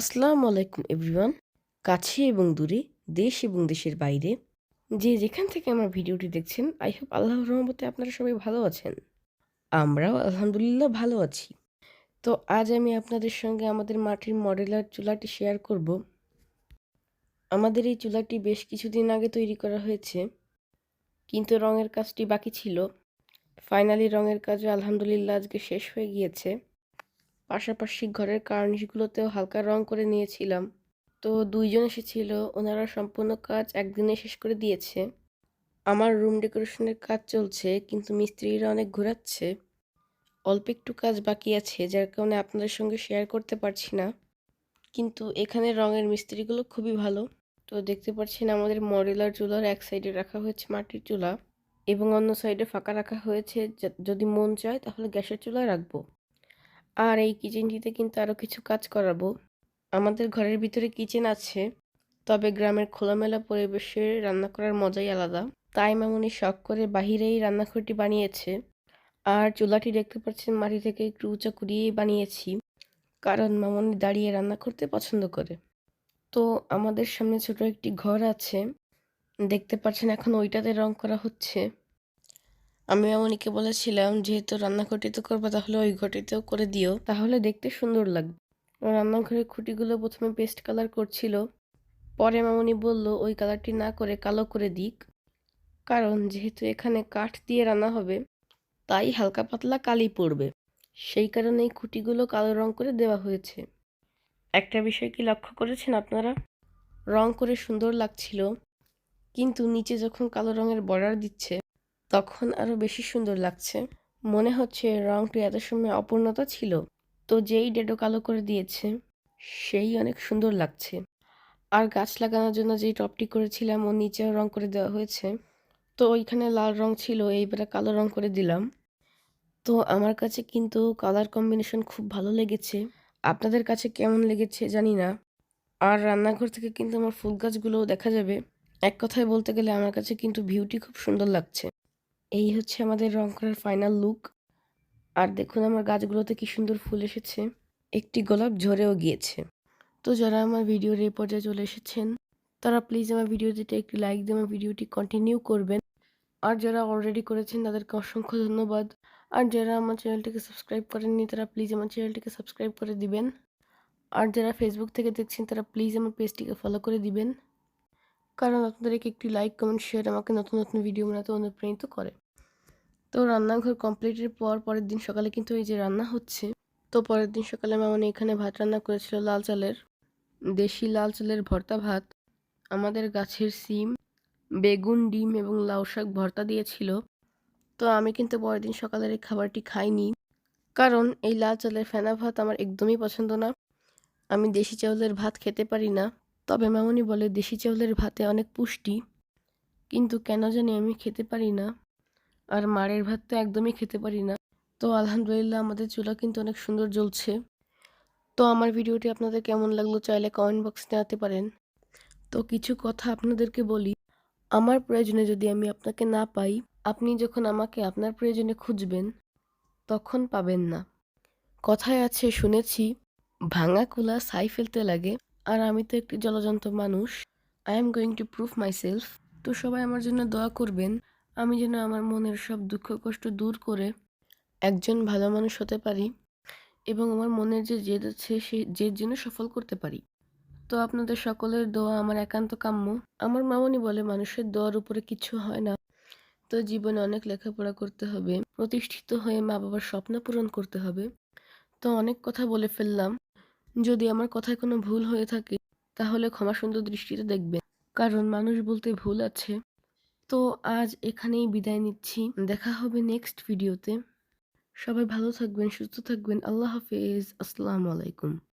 আসসালামু আলাইকুম এভরিওয়ান, কাছে এবং দূরে, দেশ এবং দেশের বাইরে। যে যেখান থেকে আমার ভিডিওটি দেখছেন, আই হোপ আল্লাহর রহমতে আপনারা সবাই ভালো আছেন। আমরাও আলহামদুলিল্লাহ ভালো আছি। তো আজ আমি আপনাদের সঙ্গে আমাদের মাটির মডেলার চুলাটি শেয়ার করব। আমাদের এই চুলাটি বেশ কিছুদিন আগে তৈরি করা হয়েছে। কিন্তু রঙের কাজটি বাকি ছিল। ফাইনালি রঙের কাজও আলহামদুলিল্লাহ আজকে শেষ হয়ে গিয়েছে। পাশাপাশি ঘরের কার্নিশগুলোতেও হালকা রং করে নিয়েছিলাম। তো দুইজন এসেছিল, ওনারা সম্পূর্ণ কাজ একদিনে শেষ করে দিয়েছে। আমার রুম ডেকোরেশনের কাজ চলছে, কিন্তু মিস্ত্রিরা অনেক ঘোরাচ্ছে। অল্প একটু কাজ বাকি আছে, যার কারণে আপনাদের সঙ্গে শেয়ার করতে পারছি না। কিন্তু এখানে রঙের মিস্ত্রিগুলো খুবই ভালো। তো দেখতে পাচ্ছেন আমাদের মডেলার চুলার এক সাইডে রাখা হয়েছে মাটির চুলা এবং অন্য সাইডে ফাঁকা রাখা হয়েছে যদি মন চায় তাহলে গ্যাসের চুলা রাখব। আর এই কিচেনটিতে কিন্তু আরও কিছু কাজ করাবো। আমাদের ঘরের ভিতরে কিচেন আছে, তবে গ্রামের খোলামেলা পরিবেশে রান্না করার মজাই আলাদা। তাই মামুনি শখ করে বাহিরেই রান্নাঘরটি বানিয়েছে। আর চুলাটি দেখতে পাচ্ছেন মাটি থেকে একটু উঁচা করিয়েই বানিয়েছি, কারণ মামনি দাঁড়িয়ে রান্না করতে পছন্দ করে। তো আমাদের সামনে ছোট একটি ঘর আছে, দেখতে পাচ্ছেন এখন ওইটাতে রং করা হচ্ছে। আমি মামনিকে বলেছিলাম, যেহেতু রান্নাঘরটিতে করব, তাহলে ওই ঘরটিতেও করে দিও। তাহলে দেখতে সুন্দর লাগবে রান্নাঘরের খুঁটিগুলো প্রথমে পেস্ট কালার করছিল, পরে মামনি বলল, ওই কালারটি না করে কালো করে দিক, কারণ যেহেতু এখানে কাঠ দিয়ে রান্না হবে, তাই হালকা পাতলা কালি পড়বে। সেই কারণে এই খুঁটিগুলো কালো রং করে দেওয়া হয়েছে। একটা বিষয় কি লক্ষ্য করেছেন আপনারা? রং করে সুন্দর লাগছিল, কিন্তু নিচে যখন কালো রঙের বর্ডার দিচ্ছে তখন আরও বেশি সুন্দর লাগছে। মনে হচ্ছে রংটি এত সময় অপূর্ণতা ছিল। তো যেই ডেডো কালো করে দিয়েছে, সেই অনেক সুন্দর লাগছে। আর গাছ লাগানোর জন্য যেই টপটি করেছিলাম ও নিচেও রং করে দেওয়া হয়েছে। তো ওইখানে লাল রং ছিল, এইবারে কালো রং করে দিলাম। তো আমার কাছে কিন্তু কালার কম্বিনেশন খুব ভালো লেগেছে। আপনাদের কাছে কেমন লেগেছে জানি না। আর রান্নাঘর থেকে কিন্তু আমার ফুল গাছগুলোও দেখা যাবে। এক কথায় বলতে গেলে আমার কাছে কিন্তু ভিউটি খুব সুন্দর লাগছে। এই হচ্ছে আমাদের রং করার ফাইনাল লুক আর দেখুন আমার গাছগুলোতে কি সুন্দর ফুল এসেছে। একটি গোলাপ ঝরেও গিয়েছে। তো যারা আমার ভিডিওর এই পর্যায়ে চলে এসেছেন, তারা প্লিজ আমার ভিডিওটিতে একটি লাইক দিয়ে আমার ভিডিওটি কন্টিনিউ করবেন। আর যারা অলরেডি করেছেন, তাদেরকে অসংখ্য ধন্যবাদ। আর যারা আমার চ্যানেলটিকে সাবস্ক্রাইব করেননি, তারা প্লিজ আমার চ্যানেলটিকে সাবস্ক্রাইব করে দিবেন। আর যারা ফেসবুক থেকে দেখছেন, তারা প্লিজ আমার পেজটিকে ফলো করে দিবেন। কারণ আপনাদের একটি লাইক কমেন্ট শেয়ার আমাকে নতুন নতুন ভিডিও বানাতে অনুপ্রাণিত করে। তো রান্নাঘর কমপ্লিটের পর পরের দিন সকালে কিন্তু এই যে রান্না হচ্ছে, তো পরের দিন সকালে মামনি এখানে ভাত রান্না করেছিল লাল চালের, দেশি লাল চালের ভর্তা ভাত, আমাদের গাছের সিম, বেগুন, ডিম এবং লাউ শাক ভর্তা দিয়েছিল। তো আমি কিন্তু পরের দিন সকালের এই খাবারটি খাইনি, কারণ এই লাল চালের ফেনা ভাত আমার একদমই পছন্দ না। আমি দেশি চাউলের ভাত খেতে পারি না, তবে মামনি বলে দেশি চাউলের ভাতে অনেক পুষ্টি, কিন্তু কেন জানি আমি খেতে পারি না। আর মারের ভাত তো একদমই খেতে পারি না। তো আলহামদুলিল্লাহ আমাদের চুলা কিন্তু অনেক সুন্দর জ্বলছে। তো আমার ভিডিওটি আপনাদের কেমন লাগল চাইলে কমেন্ট বক্সে জানাতে পারেন। তো কিছু কথা আপনাদেরকে বলি। আমার প্রয়োজনে যদি আমি আপনাকে না পাই, আপনি যখন আমাকে আপনার প্রয়োজনে খুঁজবেন, তখন পাবেন না। কথায় আছে, শুনেছি, ভাঙা কুলা সাই ফেলতে লাগে, আর আমি তো একটি জলজন্ত মানুষ। I am going to prove my self তো সবাই আমার জন্য দোয়া করবেন। আমি যেন আমার মনের সব দুঃখ কষ্ট দূর করে একজন ভালো মানুষ হতে পারি এবং আমার মনের যে জেদ আছে সে জেদ যেন সফল করতে পারি। তো আপনাদের সকলের দোয়া আমার একান্ত কাম্য। আমার মামনি বলে, মানুষের দোয়ার উপরে কিছু হয় না। তো জীবনে অনেক লেখাপড়া করতে হবে, প্রতিষ্ঠিত হয়ে মা বাবার স্বপ্ন পূরণ করতে হবে। তো অনেক কথা বলে ফেললাম। যদি আমার কথায় কোনো ভুল হয়ে থাকে, তাহলে ক্ষমা সুন্দর দৃষ্টিতে দেখবেন। কারণ মানুষ বলতে ভুল আছে। তো আজ এখানেই বিদায় নিচ্ছি। দেখা হবে নেক্সট ভিডিওতে সবাই ভালো থাকবেন, সুস্থ থাকবেন। আল্লাহ হাফেজ। আসসালামু আলাইকুম।